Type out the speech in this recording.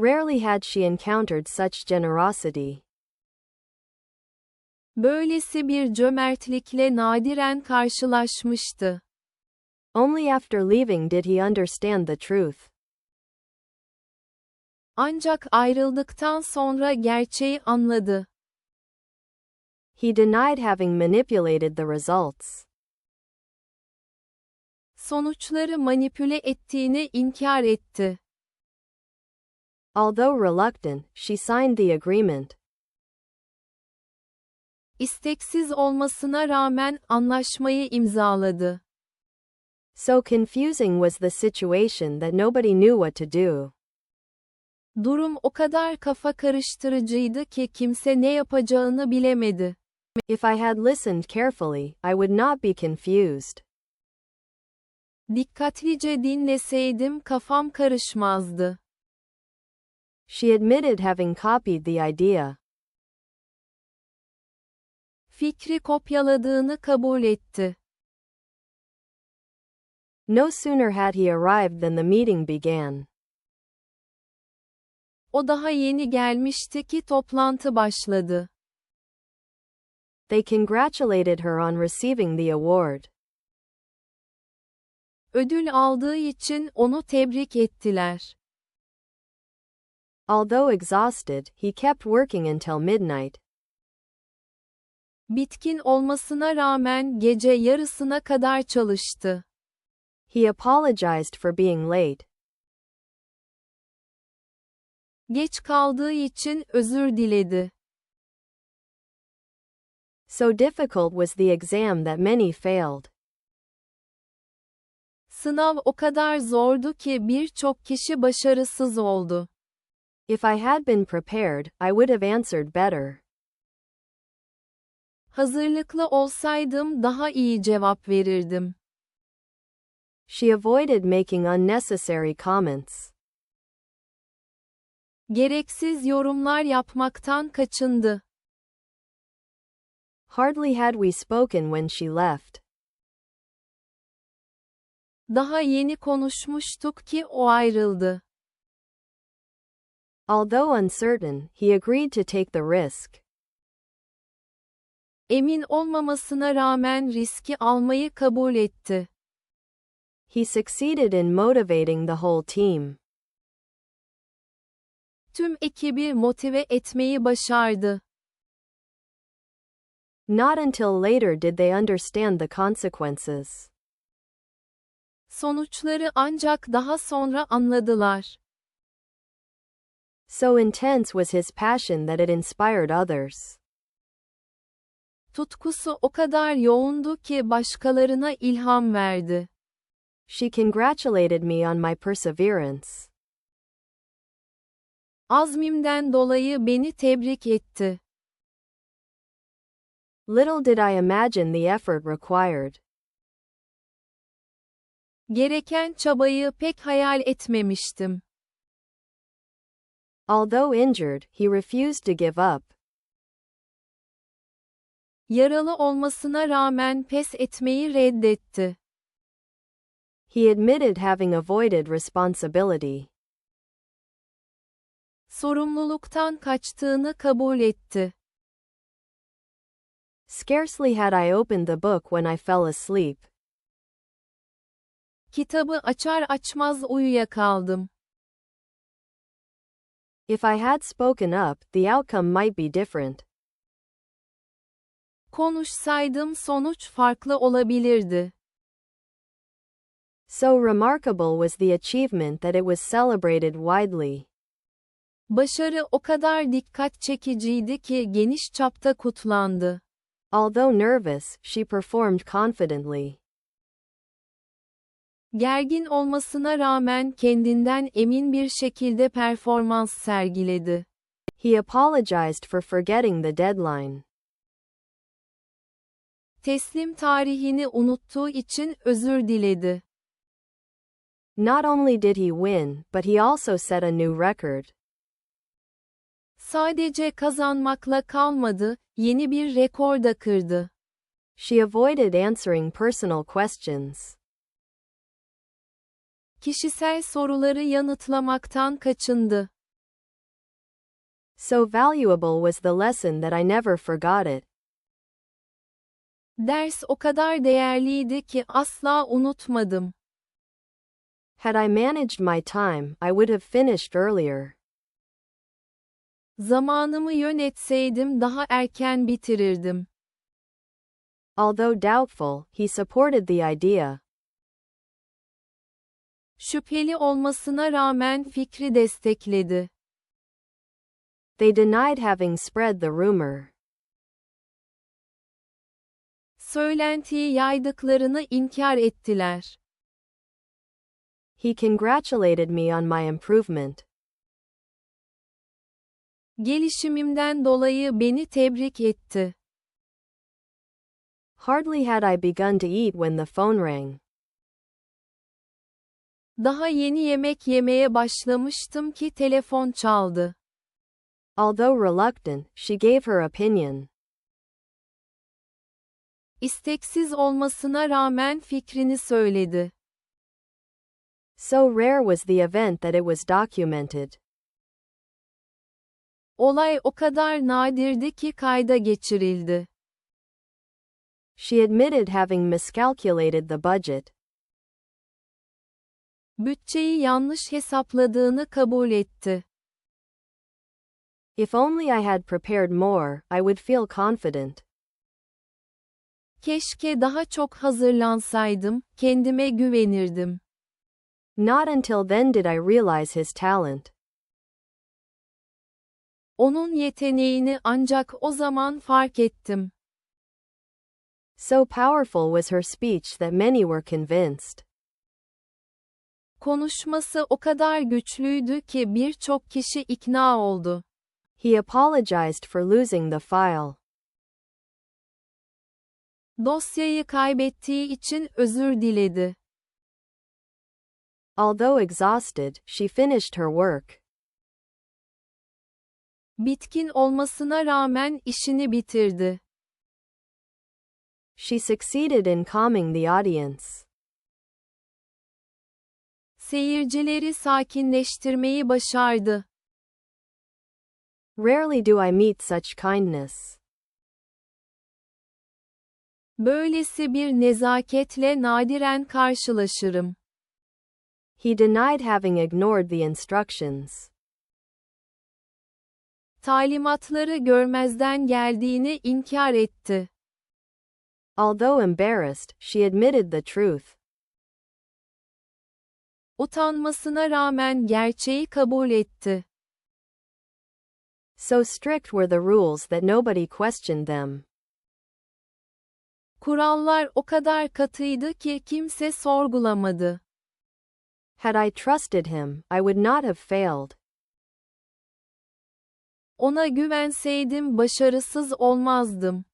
Rarely had she encountered such generosity. Böylesi bir cömertlikle nadiren karşılaşmıştı. Only after leaving did he understand the truth. Ancak ayrıldıktan sonra gerçeği anladı. He denied having manipulated the results. Sonuçları manipüle ettiğini inkar etti. Although reluctant, she signed the agreement. İsteksiz olmasına rağmen anlaşmayı imzaladı. So confusing was the situation that nobody knew what to do. Durum o kadar kafa karıştırıcıydı ki kimse ne yapacağını bilemedi. If I had listened carefully, I would not be confused. Dikkatlice dinleseydim kafam karışmazdı. She admitted having copied the idea. Fikri kopyaladığını kabul etti. No sooner had he arrived than the meeting began. O daha yeni gelmişti ki toplantı başladı. They congratulated her on receiving the award. Ödül aldığı için onu tebrik ettiler. Although exhausted, he kept working until midnight. Bitkin olmasına rağmen gece yarısına kadar çalıştı. He apologized for being late. Geç kaldığı için özür diledi. So difficult was the exam that many failed. Sınav o kadar zordu ki birçok kişi başarısız oldu. If I had been prepared, I would have answered better. Hazırlıklı olsaydım daha iyi cevap verirdim. She avoided making unnecessary comments. Gereksiz yorumlar yapmaktan kaçındı. Hardly had we spoken when she left. Daha yeni konuşmuştuk ki o ayrıldı. Although uncertain, he agreed to take the risk. Emin olmamasına rağmen riski almayı kabul etti. He succeeded in motivating the whole team. Tüm ekibi motive etmeyi başardı. Not until later did they understand the consequences. Sonuçları ancak daha sonra anladılar. So intense was his passion that it inspired others. Tutkusu o kadar yoğundu ki başkalarına ilham verdi. She congratulated me on my perseverance. Azmimden dolayı beni tebrik etti. Little did I imagine the effort required. Gereken çabayı pek hayal etmemiştim. Although injured, he refused to give up. Yaralı olmasına rağmen pes etmeyi reddetti. He admitted having avoided responsibility. Sorumluluktan kaçtığını kabul etti. Scarcely had I opened the book when I fell asleep. Kitabı açar açmaz uyuyakaldım. If I had spoken up, the outcome might be different. Konuşsaydım sonuç farklı olabilirdi. So remarkable was the achievement that it was celebrated widely. Başarı o kadar dikkat çekiciydi ki geniş çapta kutlandı. Although nervous, she performed confidently. Gergin olmasına rağmen kendinden emin bir şekilde performans sergiledi. He apologized for forgetting the deadline. Teslim tarihini unuttuğu için özür diledi. Not only did he win, but he also set a new record. Sadece kazanmakla kalmadı, yeni bir rekor da kırdı. She avoided answering personal questions. Kişisel soruları yanıtlamaktan kaçındı. So valuable was the lesson that I never forgot it. Ders o kadar değerliydi ki asla unutmadım. Had I managed my time, I would have finished earlier. Zamanımı yönetseydim daha erken bitirirdim. Although doubtful, he supported the idea. Şüpheli olmasına rağmen fikri destekledi. They denied having spread the rumor. Söylentiyi yaydıklarını inkar ettiler. He congratulated me on my improvement. Gelişimimden dolayı beni tebrik etti. Hardly had I begun to eat when the phone rang. Daha yeni yemek yemeye başlamıştım ki telefon çaldı. Although reluctant, she gave her opinion. İsteksiz olmasına rağmen fikrini söyledi. So rare was the event that it was documented. Olay o kadar nadirdi ki kayda geçirildi. She admitted having miscalculated the budget. Bütçeyi yanlış hesapladığını kabul etti. If only I had prepared more, I would feel confident. Keşke daha çok hazırlansaydım, kendime güvenirdim. Not until then did I realize his talent. Onun yeteneğini ancak o zaman fark ettim. So powerful was her speech that many were convinced. Konuşması o kadar güçlüydü ki birçok kişi ikna oldu. He apologized for losing the file. Dosyayı kaybettiği için özür diledi. Although exhausted, she finished her work. Bitkin olmasına rağmen işini bitirdi. She succeeded in calming the audience. Seyircileri sakinleştirmeyi başardı. Rarely do I meet such kindness. Böylesi bir nezaketle nadiren karşılaşırım. He denied having ignored the instructions. Talimatları görmezden geldiğini inkar etti. Although embarrassed, she admitted the truth. Utanmasına rağmen gerçeği kabul etti. So strict were the rules that nobody questioned them. Kurallar o kadar katıydı ki kimse sorgulamadı. Had I trusted him, I would not have failed. Ona güvenseydim başarısız olmazdım.